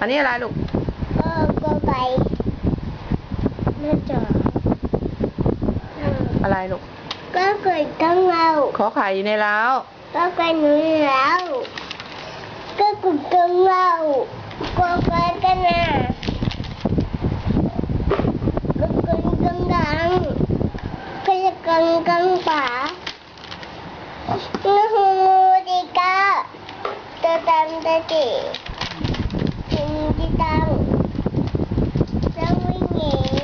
อันนี้อะไรลูกก็ก็ไปน่าจะอะไรลูกก็เกิดตั้งเราขอไข่อยู่ในเล้าก็ไปหนูแล้ว ก็กลุ่มตั้งเราก็ไปกันนะก็เกิดกังดังก็จะกังกังป่านูฮูดีกาตะตันตะจี mình đi đâu đâu với nhỉ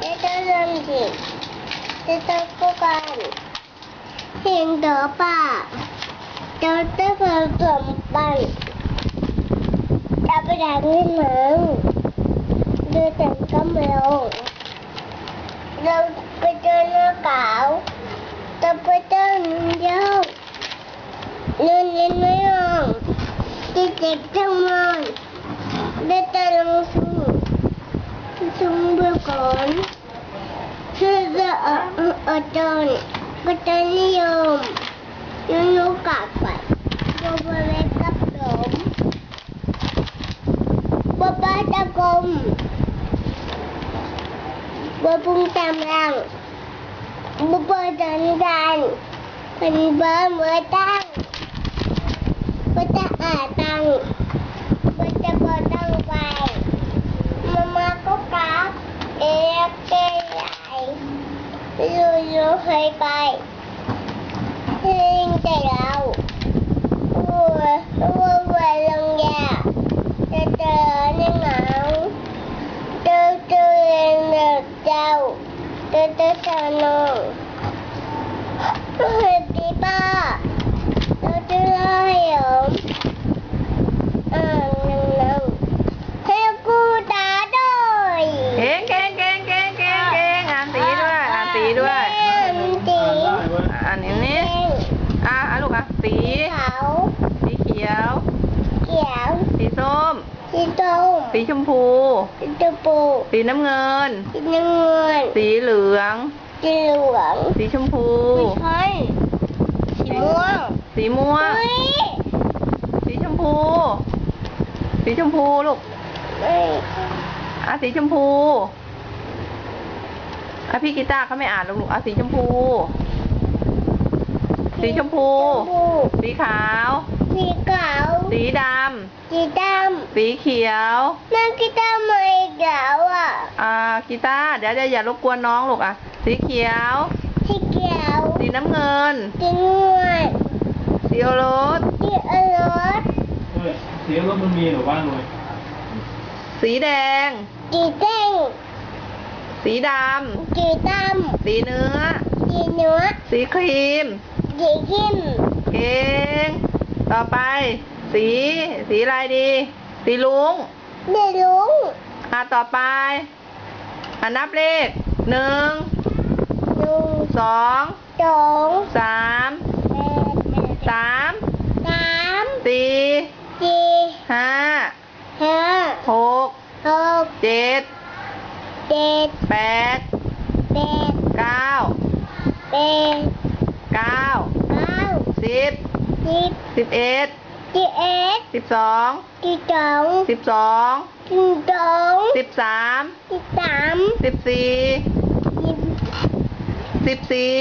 để tôi làm gì để tôi cố gắng hiện đó bà tôi tới vào tuần bằng đã bị đạt nguyên mạng đưa tình có mèo đâu cái chơi nó cạo tôi phải chơi nó dâu nên lên Tôi chạy trong rồi Để ta đông xuống Xuống bước con Sư giờ ở ở tròn. Có tên nhiều Nó nó cả phải. Vô vô lên cấp đốm Bố ba ta cùng. Bố bung tam rằng Bố bơ đơn đàn. Mình bơ mưa tăng Bố ta ở tầng Bố ta có tầng vậy Mama có cá. Em kê lại. Lưu lưu hay bay. Thiên chạy đầu Ui Ui về lần nhà Từ từ ở nên ngạo Từ từ lên được trâu Từ Em tí. อ่านอันนี้ Đen. อะอะลูกอะสี Thảo. สีเขียว Kéo. สีส้ม Chị tôm. สีชมพู Chị tơ bù. สีน้ำเงิน Chị nâng nguồn. สีเหลือง Chị luồng. สีชมพู Chị thấy. Chị muông. สีม่วง Ui. สีชมพู สีชมพูลูก Ui. อะสีชมพู อะพี่กีตาร์เขาไม่อ่านหรอกลูกอะสีชมพู สีชมพู Bù. สีขาว Chị cảo. สีด Chị đâm. ำสีเขียว Nó cái đâm mày gạo à. อ่ากีตาร์เดี๋ยวเดี๋ยวอย่ารบกวนน้องลูกอะ สีเขียว Chị kéo. สีน้ำเงิน Chị nguồn. สีโอรส Chị ở lót. เฮ้ยเสียงรถมันมีเหรือบ้านเลยสีแดง Chị đen. สีด Chị đâm. ำสีเนื้อ Chị nữa. สีครีม Chị kim. เก่งต่อไป สี สีอะไรดี สีลุง Để đúng. อะต่อไปอะนับเลขหนึ่ง Đúng. สอง Đúng. สามสาม Tám. สี่ Chị. ห้า Hạ. หก Hộp. เจ็ด Chết. แปด Bẹt. เก้า Bẹt. เก้า Cao. สิบ Chip. สิบเอ็ด Chị ếch. สิบสอง Chị trống. สิบสอง Chị trống. สิบสาม Chị tám. สิบสี่ Chị สิบสี่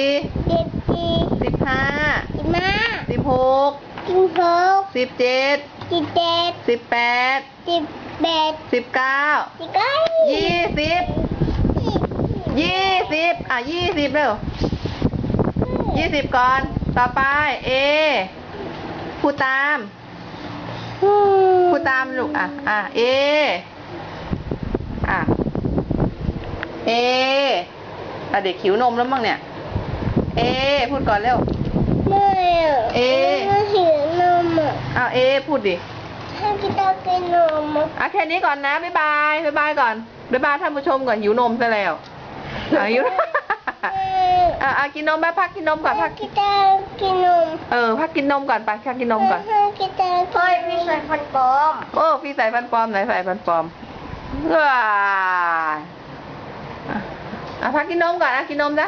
chị chị. สิบห้า Chị ma. สิบหก Chị hộp. สิบเจ็ด Chị tết. สิบแปด Chị bẹt. สิบเก้า Chị cái. ยี่สิบยี่สิบอะยี่สิบเร็วยี่สิบก่อน ต่อไป เอพูดตามพูดตามลูกอะ อะ เอ อะ เออะเด็กขิวนมแล้วมั้งเนี่ย เอ พูดก่อนเร็ว Mẹ. Ê. Nó hiểu nôm à. อ้าวเอ พูดดิ Hai cái tao cái nôm à. อะแค่นี้ก่อนนะบ๊ายบายบ๊ายบายก่อนบ๊ายบายท่านผู้ชมก่อนหิวนมซะแล้วอะหิวอะอะกินนมไปพักกินนมก่อนพัก Hai cái tao cái nôm. เออพักกินนมก่อนไปพักกินนมก่อน Hai cái tao Thôi bây giờ phần bom. โอ้พี่ใส่ฟันปลอมไหนใส่ฟันปลอมว้าอะอะพักกินนมก่อนอะกินนมซะ